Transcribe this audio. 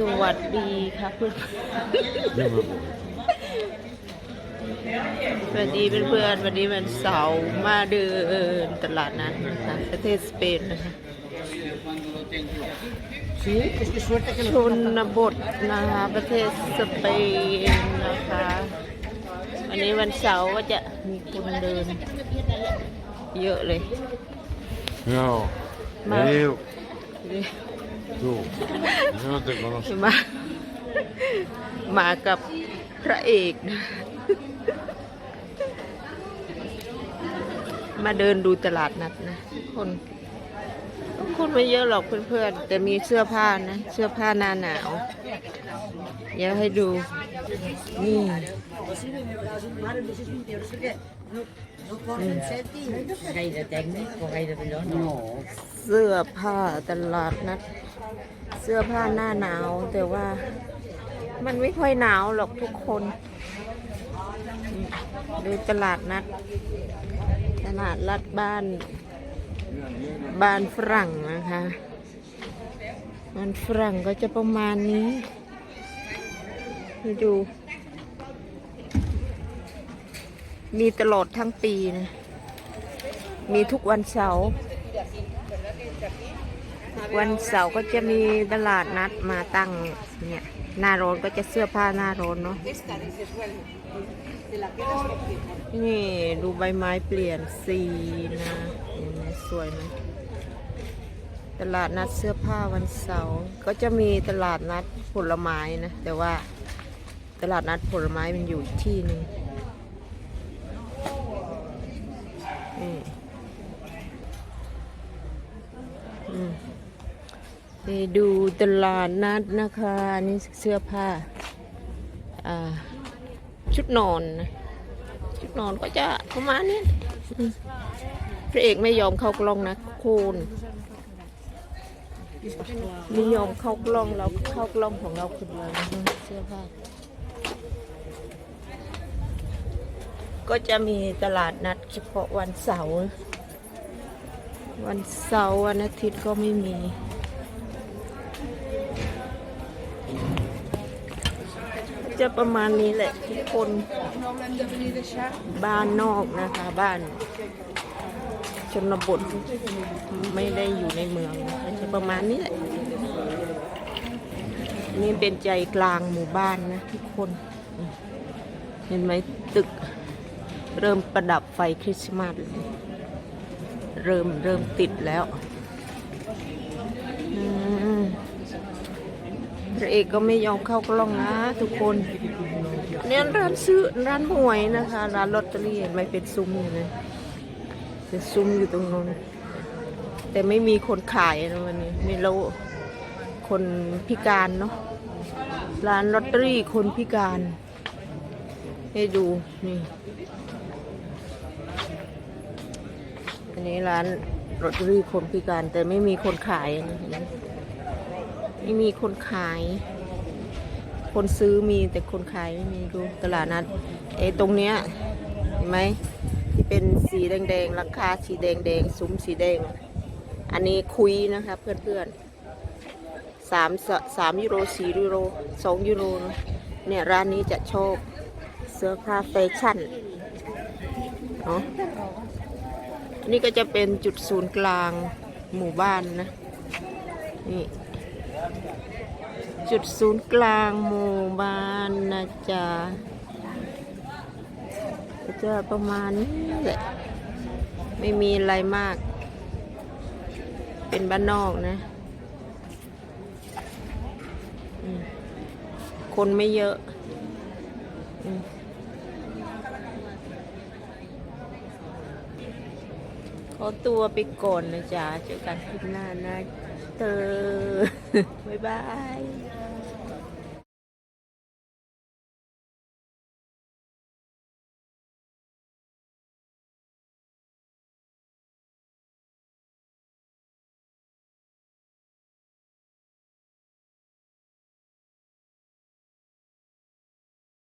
สวัสดีค่ะเพื่อนสวัสดีเพื่อนๆวันนี้วันเสาร์มาเดินตลาดนัดนะคะประเทศสเปนนะคะ Sí, es que suerte que ชนบทนะคะประเทศสเปนนะคะวันนี้วันเสาร์ก็จะมีคนเดิน เยอะเลย No, Ma- ถูกฉันติดมันมา มากับพระเอกนะมาเดินดูตลาดนัดนะ คน คนไม่เยอะหรอกเพื่อนๆ แต่มีเสื้อผ้านะ เสื้อผ้าหน้าหนาว เดี๋ยวให้ดู นี่ เสื้อผ้าตลาดนัด เสื้อผ้าหน้าหนาว แต่ว่ามันไม่ค่อยหนาวหรอกทุกคน ดูตลาดนัด ตลาดนัดบ้าน บ้านฝรั่งนะคะบ้านฝรั่งก็จะประมาณนี้ดู มีตลอดทั้งปีนะ มีทุกวันเสาร์วันเสาร์ก็จะมีตลาดนัดมาตั้งเนี่ยหน้าร้อนก็จะเสื้อผ้าหน้าร้อนเนาะนี่ดูใบไม้เปลี่ยนสีนะ สวยไหมตลาดนัดเสื้อผ้าวันเสาร์ก็จะมีตลาดนัดผลไม้นะ แต่ว่าตลาดนัดผลไม้มันอยู่อีกที่หนึ่งนี่ไปดูตลาดนัดนะคะนี่เสื้อผ้าอ่าชุดนอนนะชุดนอนก็จะประมาณนี้ พระเอกไม่ยอมเข้ากล้องนะโคนไม่ยอมเข้ากล้องเราเข้ากล้องของเราคนเดียวเสื้อผ้าก็จะมีตลาดนัดเฉพาะวันเสาร์วันเสาร์วันอาทิตย์ก็ไม่มี จะประมาณนี้แหละทุกคน บ้านนอกนะคะบ้าน ชนบทไม่ได้อยู่ในเมืองประมาณนี้แหละนี่เป็นใจกลางหมู่บ้านนะทุกคน เห็นไหมตึก เริ่มประดับไฟคริสต์มาสเลยเริ่มเริ่มติดแล้วอืมพระเอกก็ไม่ยอมเข้ากล้องนะทุกคนเนี่ยร้านซื้อร้านหวยนะคะ ร้านลอตเตอรี่เห็นไหม่เป็นซุ้มอยู่นะเป็นซุ้มอยู่ตรงนู้นแต่ไม่มีคนขายนะวันนี้ไม่รู้คนพิการเนาะร้านลอตเตอรี่คนพิการ ให้ดูนี่อันนี้ร้านลอตเตอรี่คนพิการ แต่ไม่มีคนขายนะเห็นไมไม่มีคนขาย คนซื้อมีแต่คนขายไม่มีดูตลาดนัดเอะตรงเนี้ยเห็นไหม ที่เป็นสีแดงๆราคาสีแดงๆซุ้มสีแดง อันนี้คุยนะคะเพื่อนๆสามสามยูโรสี่ยูโรสองยูโรนะเนี่ยร้านนี้จะชอบเสื้อผ้าแฟชั่นเนาะอันนี้ก็จะเป็นจุดศูนย์กลางหมู่บ้านนะนี่จุดศูนย์กลางหมู่บ้านนะจ๊ะ ก็จะประมาณนี้แหละ ไม่มีอะไรมาก เป็นบ้านนอกนะ คนไม่เยอะอขอตัวไปก่อนนะจ๊ะเจอกันคลิปหน้านะเธอบ๊ายบาย